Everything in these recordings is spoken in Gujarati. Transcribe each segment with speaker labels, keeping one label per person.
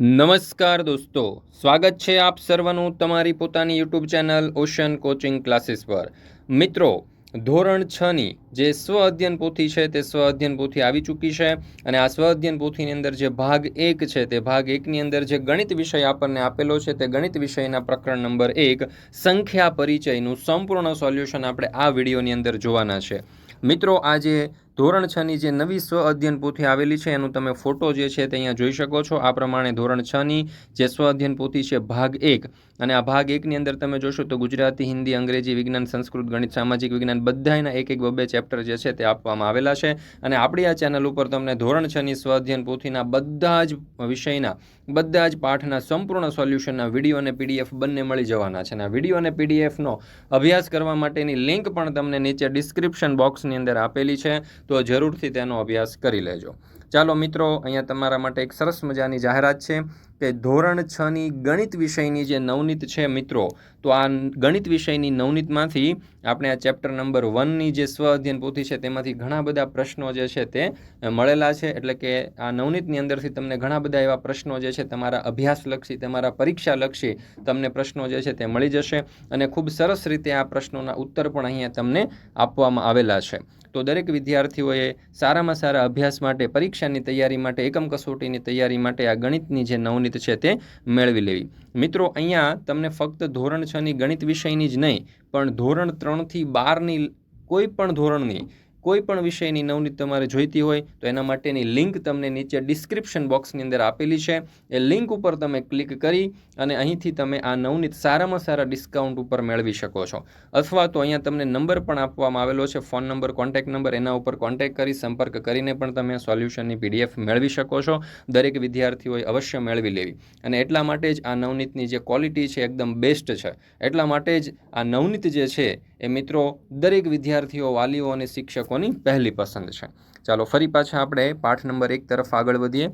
Speaker 1: નમસ્કાર દોસ્તો, સ્વાગત છે આપ સર્વનું તમારી પોતાની YouTube channel Ocean coaching classes પર. મિત્રો, ધોરણ છની જે સ્વ અધ્યયન પોથી છે તે સ્વ અધ્યયન પોથી આવી ચૂકી છે અને આ સ્વ અધ્યયન પોથીની અંદર જે ભાગ એક છે તે ભાગ એકની અંદર જે ગણિત વિષય આપણને આપેલો છે તે ગણિત વિષયના પ્રકરણ નંબર એક સંખ્યા પરિચયનું સંપૂર્ણ સોલ્યુશન આપણે આ વિડીયોની અંદર જોવાના છે. મિત્રો આ જે ધોરણ છની જે નવી સ્વ અધ્યયન પોથી આવેલી છે, એનું તમે ફોટો જે છે તે અહીંયા જોઈ શકો છો. આ પ્રમાણે ધોરણ છની જે સ્વ અધ્યયન પોથી છે, ભાગ એક. અને આ ભાગ એકની અંદર તમે જોશો તો ગુજરાતી, હિન્દી, અંગ્રેજી, વિજ્ઞાન, સંસ્કૃત, ગણિત, સામાજિક વિજ્ઞાન બધાના એક એક બબે ચેપ્ટર જે છે તે આપવામાં આવેલા છે. અને આપણી આ ચેનલ ઉપર તમને ધોરણ છની સ્વ અધ્યયન પોથીના બધા જ વિષયના બધા જ પાઠના સંપૂર્ણ સોલ્યુશનના વીડિયો અને પીડીએફ બંને મળી જવાના છે. અને વીડિયો અને પીડીએફનો અભ્યાસ કરવા માટેની લિંક પણ તમને નીચે ડિસ્ક્રિપ્શન બોક્સની અંદર આપેલી છે. તો જરૂરથી તેનો અભ્યાસ કરી લેજો. ચાલો મિત્રો, અહીંયા તમારા માટે એક સરસ મજાની જાહેરાત છે. કે ધોરણ છની ગણિત વિષયની જે નવનીત છે મિત્રો, તો આ ગણિત વિષયની નવનીતમાંથી આપણે આ ચેપ્ટર નંબર વનની જે સ્વ અધ્યયન પોથી છે તેમાંથી ઘણા બધા પ્રશ્નો જે છે તે મળેલા છે. એટલે કે આ નવનીતની અંદરથી તમને ઘણા બધા એવા પ્રશ્નો જે છે તમારા અભ્યાસલક્ષી, તમારા પરીક્ષાલક્ષી તમને પ્રશ્નો જે છે તે મળી જશે અને ખૂબ સરસ રીતે આ પ્રશ્નોના ઉત્તર પણ અહીંયા તમને આપવામાં આવેલા છે. તો દરેક વિદ્યાર્થીઓએ સારામાં સારા અભ્યાસ માટે, પરીક્ષાની તૈયારી માટે, એકમ કસોટીની તૈયારી માટે આ ગણિતની જે નવનીત છે તે મેળવી લેવી. મિત્રો, અહીંયા તમને ફક્ત ધોરણ છની ગણિત વિષયની જ નહીં, પણ ધોરણ ત્રણથી બારની કોઈ પણ ધોરણની કોઈ પણ વિષયની નવનીત તમારે જોઈતી હોય તો એના માટેની લિંક તમને નીચે ડિસ્ક્રિપ્શન બોક્સની અંદર આપેલી છે. એ લિંક ઉપર તમે ક્લિક કરી અને અહીંથી તમે આ નવનીત સારામાં સારા ડિસ્કાઉન્ટ ઉપર મેળવી શકો છો. અથવા તો અહીંયા તમને નંબર પણ આપવામાં આવેલો છે. ફોન નંબર, કોન્ટેક્ટ નંબર, એના ઉપર કોન્ટેક કરી સંપર્ક કરીને પણ તમે સોલ્યુશનની પીડીએફ મેળવી શકો છો. દરેક વિદ્યાર્થીઓએ અવશ્ય મેળવી લેવી. અને એટલા માટે જ આ નવનીતની જે ક્વોલિટી છે એકદમ બેસ્ટ છે. એટલા માટે જ આ નવનીત જે છે એ મિત્રો દરેક વિદ્યાર્થીઓ, વાલીઓ અને શિક્ષકોની પહેલી પસંદ છે. ચાલો ફરી પાછા આપણે પાઠ નંબર એક તરફ આગળ વધીએ.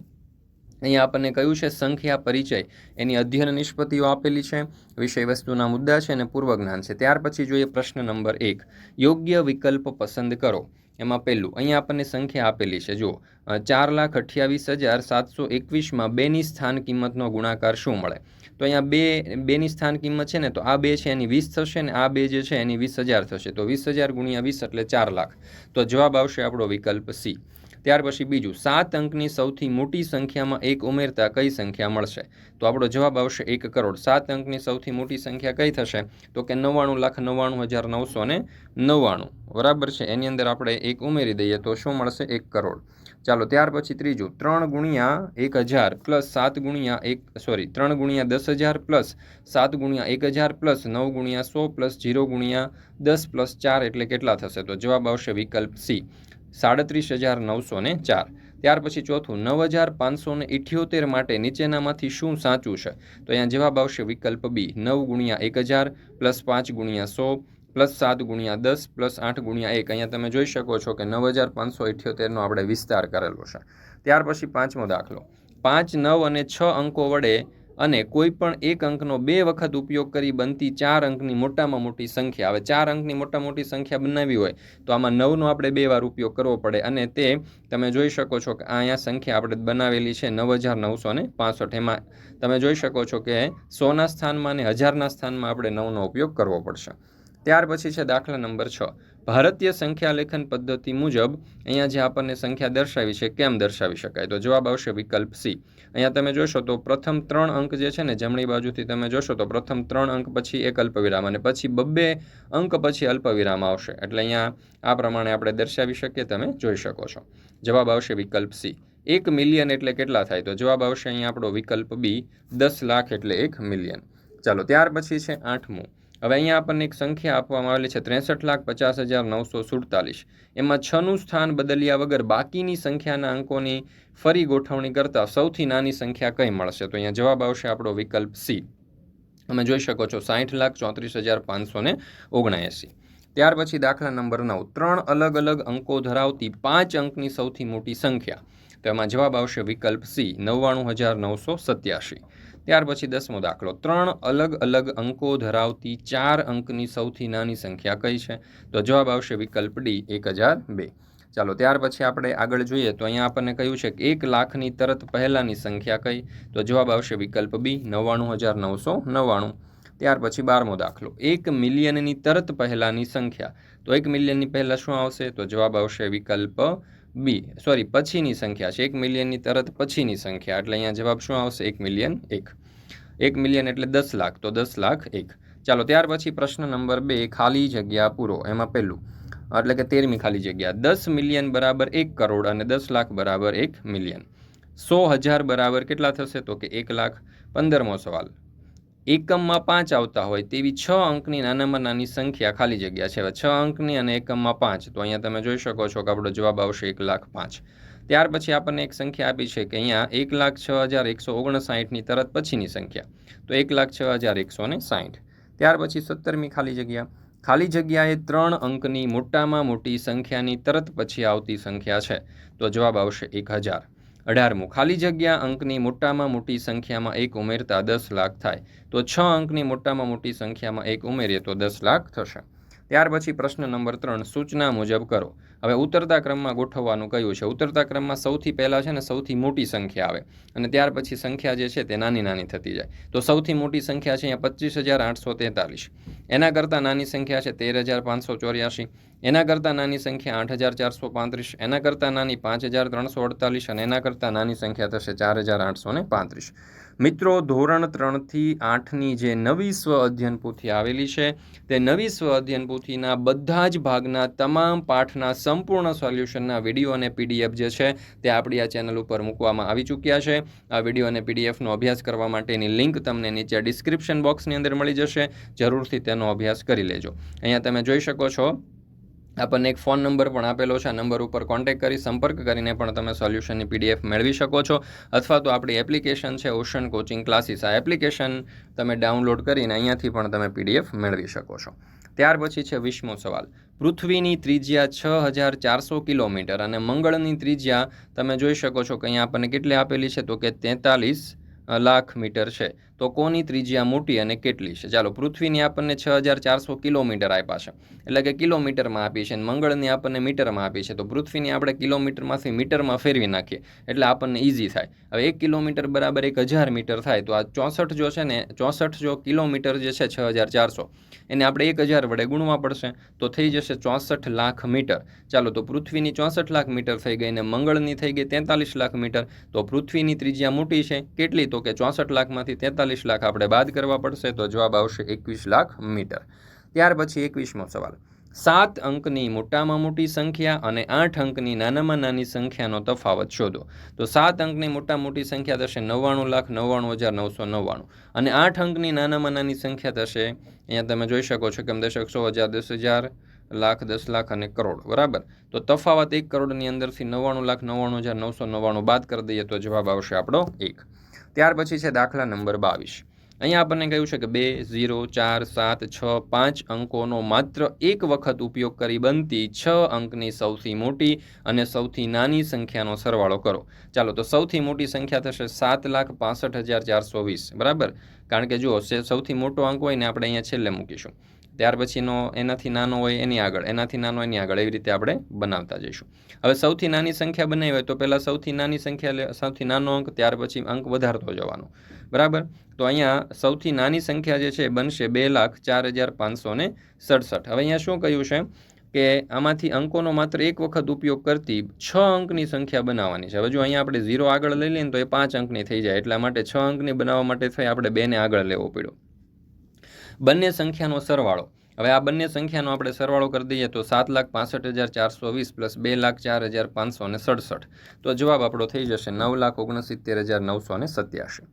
Speaker 1: અહીંયા આપણને કહ્યું છે, સંખ્યા પરિચય. એની અધ્યયન નિષ્પત્તિઓ આપેલી છે વિષય વસ્તુના મુદ્દા છે અને પૂર્વજ્ઞાન છે. ત્યાર પછી જોઈએ પ્રશ્ન નંબર એક. યોગ્ય વિકલ્પ પસંદ કરો. એમાં પહેલું, અહીંયા આપણને સંખ્યા આપેલી છે. જો ચાર લાખ અઠ્યાવીસ હજાર સાતસો એકવીસમાં બેની સ્થાન કિંમતનો ગુણાકાર શું મળે? તો અહીંયા બે, બેની સ્થાન કિંમત છે ને, તો આ બે છે એની વીસ થશે ને આ બે જે છે એની વીસ હજાર થશે. તો વીસ હજાર ગુણ્યા વીસ એટલે ચાર લાખ. તો જવાબ આવશે આપણો વિકલ્પ સી. ત્યાર પછી બીજું, સાત અંકની સૌથી મોટી સંખ્યામાં એક ઉમેરતા કઈ સંખ્યા મળશે? તો આપણો જવાબ આવશે એક કરોડ. સાત અંકની સૌથી મોટી સંખ્યા કઈ થશે? તો કે નવ્વાણું લાખ નવ્વાણું હજાર નવસો ને નવ્વાણું. બરાબર છે? એની અંદર આપણે એક ઉમેરી દઈએ તો શું મળશે? એક કરોડ. ચાલો, ત્યાર પછી ત્રીજું. ત્રણ ગુણ્યા એક હજાર પ્લસ સાત ગુણ્યા એક, સોરી, ત્રણ ગુણ્યા દસ હજાર પ્લસ સાત ગુણ્યા એક હજાર પ્લસ નવ ગુણ્યા સો પ્લસ જીરો ગુણ્યા દસ પ્લસ ચાર એટલે કેટલા થશે? તો જવાબ આવશે વિકલ્પ સી, સાડત્રીસ હજાર નવસો ને ચાર. ત્યાર પછી ચોથું, નવ હજાર પાંચસો ને ઇઠ્યોતેર માટે નીચેનામાંથી શું સાચું છે? તો અહીંયા જવાબ આવશે વિકલ્પ બી, નવ ગુણ્યા એક હજાર પ્લસ પાંચ ગુણ્યા સો પ્લસ સાત ગુણ્યા દસ પ્લસ આઠ ગુણ્યા એક. અહીંયા તમે જોઈ શકો છો કે નવ હજાર પાંચસો ઇઠ્યોતેરનો આપણે વિસ્તાર કરેલો છે. ત્યાર પછી પાંચમો દાખલો. પાંચ, નવ અને છ અંકો વડે અને કોઈ પણ એક અંકનો બે વખત ઉપયોગ કરી બનતી ચાર અંકની મોટામાં મોટી સંખ્યા. હવે ચાર અંકની મોટા મોટી સંખ્યા બનાવી હોય તો આમાં નવનો આપણે બે વાર ઉપયોગ કરવો પડે અને તે તમે જોઈ શકો છો કે અહીંયા સંખ્યા આપણે બનાવેલી છે નવ હજાર નવસો ને પાસઠ. એમાં તમે જોઈ શકો છો કે સોના સ્થાનમાં અને હજારના સ્થાનમાં આપણે નવનો ઉપયોગ કરવો પડશે. ત્યાર પછી છે દાખલા નંબર છ. ભારતીય સંખ્યાલેખન પદ્ધતિ મુજબ અહીંયા જે આપણને સંખ્યા દર્શાવી છે, કેમ દર્શાવી શકાય? તો જવાબ આવશે વિકલ્પ સી. અહીંયા તમે જોશો તો પ્રથમ ત્રણ અંક જે છે ને, જમણી બાજુથી તમે જોશો તો પ્રથમ ત્રણ અંક પછી એક અલ્પવિરામ અને પછી બબ્બે અંક પછી અલ્પવિરામ આવશે. એટલે અહીંયા આ પ્રમાણે આપણે દર્શાવી શકીએ, તમે જોઈ શકો છો. જવાબ આવશે વિકલ્પ સી. એક મિલિયન એટલે કેટલા થાય? તો જવાબ આવશે અહીંયા આપણો વિકલ્પ બી દસ લાખ એટલે એક મિલિયન. ચાલો, ત્યાર પછી છે આઠમું. હવે અહીંયા આપણને એક સંખ્યા આપવામાં આવેલી છે, ત્રેસઠ લાખ પચાસ હજાર નવસો સુડતાલીસ. એમાં છનું સ્થાન બદલ્યા વગર બાકીની સંખ્યાના અંકોની ફરી ગોઠવણી કરતાં સૌથી નાની સંખ્યા કઈ મળશે? તો અહીંયા જવાબ આવશે આપણો વિકલ્પ સી. તમે જોઈ શકો છો સાઠ લાખ ચોત્રીસ હજાર પાંચસો ને ઓગણએંસી. ત્યાર પછી દાખલા નંબર નવ. ત્રણ અલગ અલગ અંકો ધરાવતી પાંચ અંકની સૌથી મોટી સંખ્યા. તો એમાં જવાબ આવશે વિકલ્પ સી, નવ્વાણું હજાર નવસો સત્યાસી. ત્યાર પછી દસમો દાખલો. ત્રણ અલગ અલગ અંકો ધરાવતી ચાર અંકની સૌથી નાની સંખ્યા કઈ છે? તો જવાબ આવશે વિકલ્પ ડી, એક હજાર બે. ચાલો, ત્યાર પછી આપણે આગળ જોઈએ તો અહીંયા આપણને કહ્યું છે કે એક લાખની તરત પહેલાંની સંખ્યા કઈ? તો જવાબ આવશે વિકલ્પ બી, નવ્વાણું હજાર નવસો નવ્વાણું. ત્યાર પછી બારમો દાખલો. એક મિલિયનની તરત પહેલાંની સંખ્યા. તો એક મિલિયનની પહેલાં શું આવશે? તો જવાબ આવશે વિકલ્પ બી સોરી પછીની સંખ્યા છે. એક મિલિયનની તરત પછીની સંખ્યા. એટલે અહીંયા જવાબ શું આવશે? એક મિલિયન એક. એક મિલિયન એટલે દસ લાખ. તો દસ લાખ એક. ચાલો, ત્યાર પછી પ્રશ્ન નંબર બે, ખાલી જગ્યા પૂરો. એમાં પહેલું, એટલે કે તેરમી ખાલી જગ્યા. દસ મિલિયન બરાબર એક કરોડ અને દસ લાખ બરાબર એક મિલિયન. સો હજાર બરાબર કેટલા થશે? તો કે એક લાખ પંદરમો સવાલ. એકમમાં પાંચ આવતા હોય તેવી છ અંકની નાનામાં નાની સંખ્યા ખાલી જગ્યા છે. છ અંકની અને એકમમાં પાંચ, તો અહીંયા તમે જોઈ શકો છો કે આપણો જવાબ આવશે એક લાખ પાંચ. ત્યાર પછી આપણને એક સંખ્યા આપી છે કે અહીંયા એક લાખ છ હજાર એકસો ઓગણસાઠની તરત પછીની સંખ્યા. તો એક લાખ છ હજાર એકસો ને સાઠ. ત્યાર પછી સત્તરમી ખાલી જગ્યા. ખાલી જગ્યાએ ત્રણ અંકની મોટામાં મોટી સંખ્યાની તરત પછી આવતી સંખ્યા છે. તો જવાબ આવશે એક હજાર. અઢારમું. ખાલી જગ્યા અંકની મોટામાં મોટી સંખ્યામાં એક ઉમેરતા દસ લાખ થાય. તો છ અંકની મોટામાં મોટી સંખ્યામાં એક ઉમેરીએ તો દસ લાખ થશે. ત્યાર પછી પ્રશ્ન નંબર ત્રણ, સૂચના મુજબ કરો. હવે ઉતરતા ક્રમમાં ગોઠવવાનું કયું છે? ઉતરતા ક્રમમાં સૌથી પહેલાં છે ને સૌથી મોટી સંખ્યા આવે અને ત્યાર પછી સંખ્યા જે છે તે નાની નાની થતી જાય. તો સૌથી મોટી સંખ્યા છે અહીંયા પચીસ હજાર આઠસો તેતાલીસ. એના કરતાં નાની સંખ્યા છે તેર હજાર પાંચસો ચોર્યાસી. એના કરતાં નાની સંખ્યા આઠ હજાર ચારસો પાંત્રીસ. એના કરતાં નાની પાંચ હજાર ત્રણસો અડતાલીસ અને એના કરતાં નાની સંખ્યા થશે ચાર હજાર આઠસો ને પાંત્રીસ. મિત્રો, ધોરણ ત્રણથી આઠની જે નવી સ્વ અધ્યયન પોથી આવેલી છે, તે નવી સ્વ અધ્યયન પોથીના બધા જ ભાગના તમામ પાઠના સંપૂર્ણ સોલ્યુશનના વીડિયો અને પીડીએફ જે છે તે આપણી આ ચેનલ ઉપર મૂકવામાં આવી ચૂક્યા છે. આ વીડિયો અને પીડીએફનો અભ્યાસ કરવા માટેની લિંક તમને નીચે ડિસ્ક્રિપ્શન બોક્સની અંદર મળી જશે. જરૂરથી તેનો અભ્યાસ કરી લેજો. અહીંયા તમે જોઈ શકો છો, આપણને એક ફોન નંબર પણ આપેલો છે. આ નંબર ઉપર કોન્ટેક્ટ કરી સંપર્ક કરીને પણ તમે સોલ્યુશનની પીડીએફ મેળવી શકો છો. અથવા તો આપણી એપ્લિકેશન છે, ઓશન કોચિંગ ક્લાસીસ. આ એપ્લિકેશન તમે ડાઉનલોડ કરીને અહીંયાથી પણ તમે પીડીએફ મેળવી શકો છો. ત્યાર પછી છે વીસમો સવાલ. પૃથ્વીની ત્રિજ્યા છ હજાર ચારસો કિલોમીટર અને મંગળની ત્રિજ્યા તમે જોઈ શકો છો કે અહીંયા આપણને કેટલી આપેલી છે તો કે તેતાલીસ લાખ મીટર છે. તો કોની ત્રિજ્યા મોટી અને કેટલી છે? ચાલો, પૃથ્વીની આપણને છ હજાર ચારસો કિલોમીટર આપ્યા છે. એટલે કે કિલોમીટરમાં આપી છે અને મંગળની આપણને મીટરમાં આપી છે. તો પૃથ્વીની આપણે કિલોમીટરમાંથી મીટરમાં ફેરવી નાખીએ. એટલે આપણને ઇઝી થાય. હવે એક કિલોમીટર બરાબર એક હજાર મીટર થાય. તો આ ચોસઠ જો છે ને, ચોસઠ જો કિલોમીટર જે છે છ હજાર ચારસો, એને આપણે એક હજાર વડે ગુણવા પડશે. તો થઈ જશે ચોસઠ લાખ મીટર. ચાલો, તો પૃથ્વીની ચોસઠ લાખ મીટર થઈ ગઈ અને મંગળની થઈ ગઈ તેતાલીસ લાખ મીટર. તો પૃથ્વીની ત્રિજ્યા મોટી છે. કેટલી? તો કે ચોસઠ લાખમાંથી તેતાલીસ લાખ આપણે બાદ કરવા પડશે તો જવાબ આવશે એકવીસ લાખ મીટર. ત્યાર પછી એકવીસમો સવાલ. સાત અંકની મોટામાં મોટી સંખ્યા અને આઠ અંકની નાનામાં નાની સંખ્યાનો તફાવત શોધો. તો સાત અંકની મોટા મોટી સંખ્યા થશે નવ્વાણું લાખ નવ્વાણું હજાર નવસો નવ્વાણું. અને આઠ અંકની નાનામાં નાની સંખ્યા થશે, અહીંયા તમે જોઈ શકો છો કે દશક સો હજાર, દસ હજાર લાખ, દસ લાખ અને કરોડ. બરાબર? તો તફાવત એક કરોડની અંદરથી નવ્વાણું લાખ નવ્વાણું હજાર નવસો નવ્વાણું બાદ કરી દઈએ તો જવાબ આવશે આપણો એક. ત્યાર પછી છે દાખલા નંબર બાવીસ. અહીંયા આપણને કહ્યું છે કે બે, ઝીરો, ચાર, સાત, છ, પાંચ અંકોનો માત્ર એક વખત ઉપયોગ કરી બનતી છ અંકની સૌથી મોટી અને સૌથી નાની સંખ્યાનો સરવાળો કરો. ચાલો, તો સૌથી મોટી સંખ્યા થશે સાત લાખ પાસઠ હજાર ચારસો વીસ. બરાબર? કારણ કે જુઓ સૌથી મોટો અંક હોય ને આપણે અહીંયા છેલ્લે મૂકીશું. ત્યાર પછીનો એનાથી નાનો હોય એની આગળ, એનાથી નાનો એની આગળ એવી રીતે આપણે બનાવતા જઈશું. હવે સૌથી નાની સંખ્યા બનાવી હોય તો પહેલાં સૌથી નાની સંખ્યા સૌથી નાનો અંક, ત્યાર પછી અંક વધારતો જવાનો. બરાબર? તો અહીંયા સૌથી નાની સંખ્યા જે છે બનશે બે લાખ ચાર હજાર પાંચસો ને સડસઠ. હવે અહીંયા શું કહ્યું છે? કે આમાંથી અંકોનો માત્ર એક વખત ઉપયોગ કરતી છ અંકની સંખ્યા બનાવવાની છે. હવે જો અહીંયા આપણે ઝીરો આગળ લઈ લઈએ ને તો એ પાંચ અંકની થઈ જાય. એટલા માટે છ અંકની બનાવવા માટે થઈ આપણે બેને આગળ લેવો પડ્યો. બંને સંખ્યાનો સરવાળો. હવે આ બંને સંખ્યાનો આપણે સરવાળો કરી દઈએ તો સાત લાખ પાસઠ હજાર ચારસો વીસ પ્લસ બે લાખ ચાર હજાર પાંચસો ને સડસઠ. તો જવાબ આપણો થઈ જશે નવ લાખ ઓગણસિત્તેર હજાર નવસો ને સત્યાસી.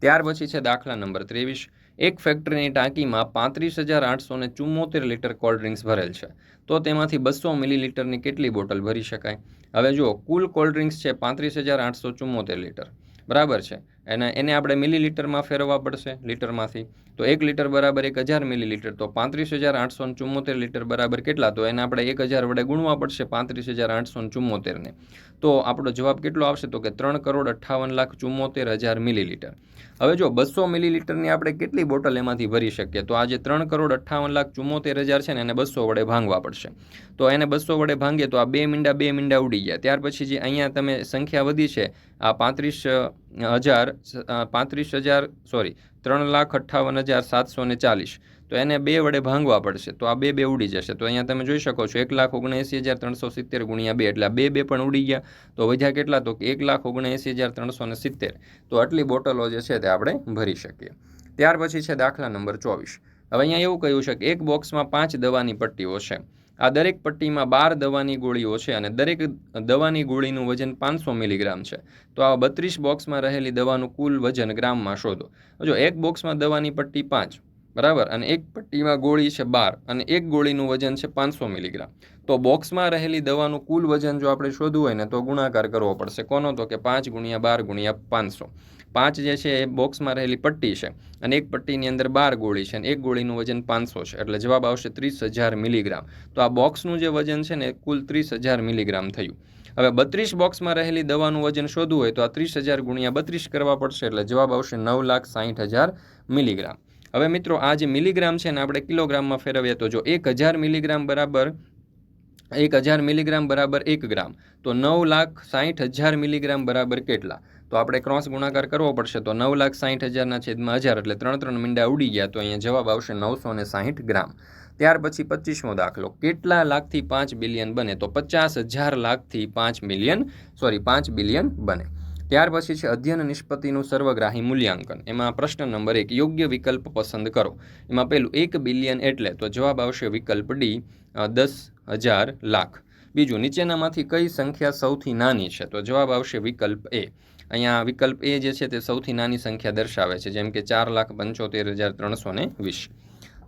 Speaker 1: ત્યાર પછી છે દાખલા નંબર ત્રેવીસ. એક ફેક્ટરીની ટાંકીમાં પાંત્રીસ હજાર આઠસો ને લીટર કોલ્ડ ડ્રિંક્સ ભરેલ છે. તો તેમાંથી બસો મિલીલીટરની કેટલી બોટલ ભરી શકાય? હવે જુઓ, કુલ કોલ્ડ ડ્રિંક્સ છે પાંત્રીસ હજાર આઠસો લીટર. બરાબર છે? એને એને આપણે મિલીલીટરમાં ફેરવવા પડશે લીટરમાંથી. તો એક લીટર બરાબર એક હજાર મિલીલીટર. તો પાંત્રીસ હજાર આઠસો ચુમ્મોતેર લીટર બરાબર કેટલા? તો એને આપણે એક હજાર વડે ગુણવા પડશે પાંત્રીસ હજાર આઠસો ચુમ્મોતેરને તો આપણો જવાબ કેટલો આવશે? તો કે ત્રણ કરોડ અઠ્ઠાવન લાખ ચુમ્મોતેર હજાર મિલીલીટર. હવે જો બસો મિલીલીટરની આપણે કેટલી બોટલ એમાંથી ભરી શકીએ? તો આજે ત્રણ કરોડ અઠ્ઠાવન લાખ ચુમ્મોતેર હજાર છે ને એને બસો વડે ભાંગવા પડશે. તો એને બસો વડે ભાંગીએ તો આ બે મીંડા બે મીંડા ઉડી ગયા. ત્યાર પછી જે અહીંયા તમે સંખ્યા વધી છે, આ પાંત્રીસ હજાર પાંત્રીસ હજાર, સોરી ત્રણ લાખ અઠ્ઠાવન હજાર સાતસો ને ચાલીસ. તો એને બે વડે ભાંગવા પડશે. તો આ બે બે ઉડી જશે. તો અહીંયા તમે જોઈ શકો છો, એક લાખ ઓગણએંસી હજાર ત્રણસો સિત્તેર ગુણ્યા બે. એટલે બે બે પણ ઉડી ગયા. તો વધ્યા કેટલા? તો એક લાખ ઓગણએંસી હજાર ત્રણસો ને સિત્તેર. તો આટલી બોટલો જે છે તે આપણે ભરી શકીએ. ત્યાર પછી છે દાખલા નંબર ચોવીસ. હવે અહીંયા એવું કહ્યું છે કે એક બોક્સમાં પાંચ દવાની પટ્ટીઓ છે. આ દરેક પટ્ટીમાં બાર દવાની ગોળીઓ છે અને દરેક દવાની ગોળીનું વજન પાંચસો મિલીગ્રામ છે. તો આ બત્રીસ બોક્સમાં રહેલી દવાનું કુલ વજન ગ્રામમાં શોધો. જો એક બોક્સમાં દવાની પટ્ટી પાંચ બરાબર? અને એક પટ્ટીમાં ગોળી છે બાર અને એક ગોળીનું વજન છે પાંચસો મિલીગ્રામ. તો બોક્સમાં રહેલી દવાનું કુલ વજન જો આપણે શોધવું હોય ને, તો ગુણાકાર કરવો પડશે. કોનો? તો કે પાંચ ગુણ્યા બાર ગુણ્યા પાંચસો. પાંચ જે છે એ બોક્સમાં રહેલી પટ્ટી છે અને એક પટ્ટીની અંદર બાર ગોળી છે અને એક ગોળીનું વજન પાંચસો છે. એટલે જવાબ આવશે ત્રીસ હજાર મિલીગ્રામ. તો આ બોક્સનું જે વજન છે ને કુલ ત્રીસ હજાર મિલીગ્રામ થયું. હવે બત્રીસ બોક્સમાં રહેલી દવાનું વજન શોધવું હોય તો આ ત્રીસ હજાર ગુણ્યા બત્રીસ કરવા પડશે. એટલે જવાબ આવશે નવ લાખ સાહીઠ હજાર મિલીગ્રામ. હવે મિત્રો, આ જે મિલીગ્રામ છે ને, આપણે કિલોગ્રામમાં ફેરવીએ તો જો એક હજાર મિલીગ્રામ બરાબર એક હજાર મિલીગ્રામ બરાબર એક ગ્રામ. તો નવ લાખ સાહીઠ હજાર મિલીગ્રામ બરાબર કેટલા? તો આપણે ક્રોસ ગુણાકાર કરવો પડશે તો નવ લાખ સાહીઠ હજારના છેદમાં હજાર એટલે ત્રણ ત્રણ મીંડા ઉડી ગયા તો અહીંયા જવાબ આવશે નવસો ને સાહીઠ ગ્રામ. ત્યાર પછી પચીસમો દાખલો. કેટલા લાખથી પાંચ બિલિયન બને? તો પચાસ હજાર લાખથી પાંચ મિલિયન સોરી, પાંચ બિલિયન બને. ત્યાર પછી છે અધ્યયન નિષ્પત્તિનું સર્વગ્રાહી મૂલ્યાંકન. એમાં પ્રશ્ન નંબર એક, યોગ્ય વિકલ્પ પસંદ કરો. એમાં પહેલું, એક બિલિયન એટલે, તો જવાબ આવશે વિકલ્પ ડી દસ હજાર લાખ. બીજું, નીચેનામાંથી કઈ સંખ્યા સૌથી નાની છે? તો જવાબ આવશે વિકલ્પ એ. અહીંયા વિકલ્પ એ જે છે તે સૌથી નાની સંખ્યા દર્શાવે છે, જેમ કે ચાર લાખ પંચોતેર હજાર ત્રણસો ને વીસ.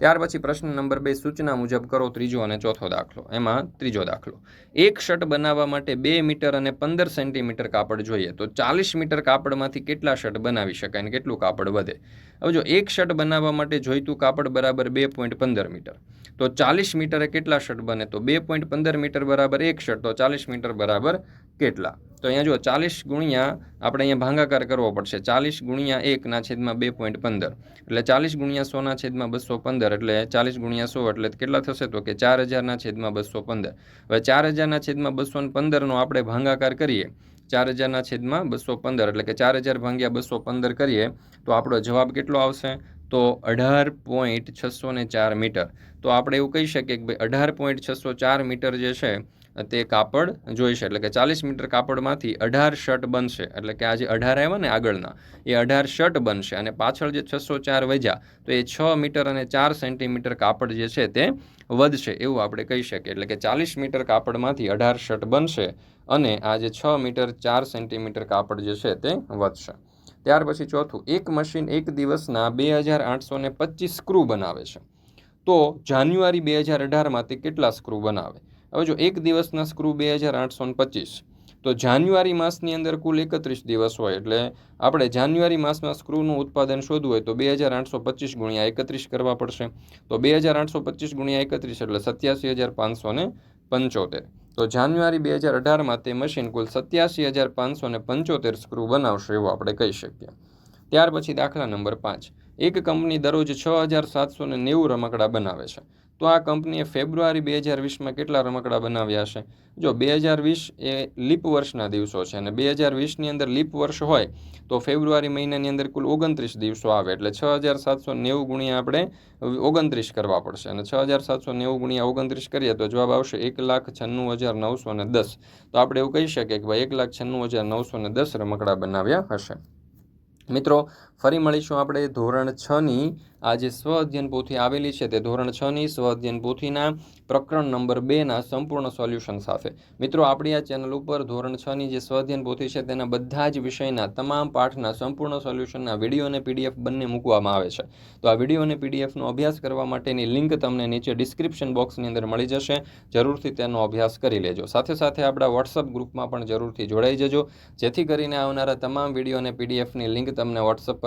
Speaker 1: ત્યાર પછી પ્રશ્ન નંબર બે, સૂચના મુજબ કરો ત્રીજો અને ચોથો દાખલો. એમાં ત્રીજો દાખલો. એક શર્ટ બનાવવા માટે બે મીટર અને પંદર સેન્ટીમીટર કાપડ જોઈએ. તો ચાલીસ મીટર કાપડમાંથી કેટલા શર્ટ બનાવી શકાય અને કેટલું કાપડ વધે? હવે જો એક શર્ટ બનાવવા માટે જોઈતું કાપડ બરાબર બે પોઈન્ટ પંદર મીટર. તો ચાલીસ મીટરે કેટલા શર્ટ બને? તો બે પોઈન્ટ પંદર મીટર બરાબર એક શર્ટ. તો ચાલીસ મીટર બરાબર કેટલા? તો અહીંયા જો ચાલીસ ગુણ્યા આપણે અહીંયા ભાંગાકાર કરવો પડશે. ચાલીસ ગુણ્યા એકના છેદમાં બે પોઈન્ટ પંદર. એટલે ચાલીસ ગુણ્યા સોના છેદમાં બસો પંદર, એટલે ચાલીસ ગુણ્યા સો, એટલે કેટલા થશે તો કે ચાર હજારના છેદમાં બસો પંદર. હવે ચાર હજારના છેદમાં બસો પંદરનો આપણે ભાંગાકાર કરીએ. ચાર હજારના છેદમાં બસો પંદર, એટલે કે ચાર હજાર ભાંગ્યા બસો પંદર કરીએ, તો આપણો જવાબ કેટલો આવશે? તો અઢાર પોઈન્ટ છસો ચાર મીટર. તો આપણે એવું કહી શકીએ કે ભાઈ અઢાર પોઈન્ટ છસો ચાર મીટર જે છે તે કાપડ જોઈશે. એટલે કે ચાલીસ મીટર કાપડમાંથી અઢાર શર્ટ બનશે. એટલે કે આ જે અઢાર આવ્યા ને આગળના, એ અઢાર શર્ટ બનશે. અને પાછળ જે છસો ચાર વજ્યા તો એ છ મીટર અને ચાર સેન્ટીમીટર કાપડ જે છે તે વધશે એવું આપણે કહી શકીએ. એટલે કે ચાલીસ મીટર કાપડમાંથી અઢાર શર્ટ બનશે અને આ જે છ મીટર ચાર સેન્ટીમીટર કાપડ જે છે તે વધશે. ત્યાર પછી ચોથું, એક મશીન એક દિવસના બે હજાર આઠસો ને પચીસ સ્ક્રૂ બનાવે છે. તો જાન્યુઆરી બે હજાર અઢારમાં તે કેટલા સ્ક્રૂ બનાવે? હવે જો એક દિવસના સ્ક્રૂ બે હજાર આઠસો ને પચીસ, તો જાન્યુઆરી માસની અંદર કુલ એકત્રીસ દિવસ હોય એટલે આપણે જાન્યુઆરી માસમાં સ્ક્રૂનું ઉત્પાદન શોધવું હોય તો બે હજાર આઠસો પચીસ ગુણ્યા એકત્રીસ કરવા પડશે. તો બે હજાર આઠસો પચીસ ગુણ્યા એકત્રીસ એટલે સત્યાસી હજાર પાંચસો ને પંચોતેર. તો જાન્યુઆરી બે હજાર અઢારમાં તે મશીન કુલ સત્યાસી હજાર પાંચસો ને પંચોતેર સ્ક્રૂ બનાવશે એવું આપણે કહી શકીએ. ત્યાર પછી દાખલા નંબર પાંચ. એક કંપની દરરોજ છ હજાર સાતસો ને નેવું રમકડા બનાવે છે. તો આ કંપનીએ ફેબ્રુઆરી બે હજાર વીસમાં કેટલા રમકડા બનાવ્યા છે? જો બે હજાર વીસ એ લીપ વર્ષના દિવસો છે અને બે હજાર વીસની અંદર લીપ વર્ષ હોય, તો ફેબ્રુઆરી મહિનાની અંદર કુલ ઓગણત્રીસ દિવસો આવે. એટલે છ હજાર સાતસો નેવું ગુણ્યા આપણે ઓગણત્રીસ કરવા પડશે. અને છ હજાર સાતસો નેવું ગુણ્યા ઓગણત્રીસ કરીએ તો જવાબ આવશે એક લાખ છન્નું હજાર નવસો ને દસ. તો આપણે એવું કહી શકીએ કે ભાઈ એક લાખ છન્નું હજાર નવસો ને દસ રમકડા બનાવ્યા હશે. મિત્રો ફરી મળીશું આપણે ધોરણ છની આ જે સ્વ અધ્યયન પોથી આવેલી છે તે ધોરણ છની સ્વ અધ્યયન પોથીના પ્રકરણ નંબર બેના સંપૂર્ણ સોલ્યુશન સાથે. મિત્રો, આપણી આ ચેનલ ઉપર ધોરણ છની જે સ્વ અધ્યયન પોથી છે તેના બધા જ વિષયના તમામ પાઠના સંપૂર્ણ સોલ્યુશનના વીડિયો અને પીડીએફ બંને મૂકવામાં આવે છે. તો આ વીડિયો અને પીડીએફનો અભ્યાસ કરવા માટેની લિંક તમને નીચે ડિસ્ક્રિપ્શન બોક્સની અંદર મળી જશે. જરૂરથી તેનો અભ્યાસ કરી લેજો. સાથે સાથે આપણા વોટ્સઅપ ગ્રુપમાં પણ જરૂરથી જોડાઈ જજો. જેથી કરીને આવનારા તમામ વીડિયો અને પીડીએફની લિંક તમને વોટ્સઅપ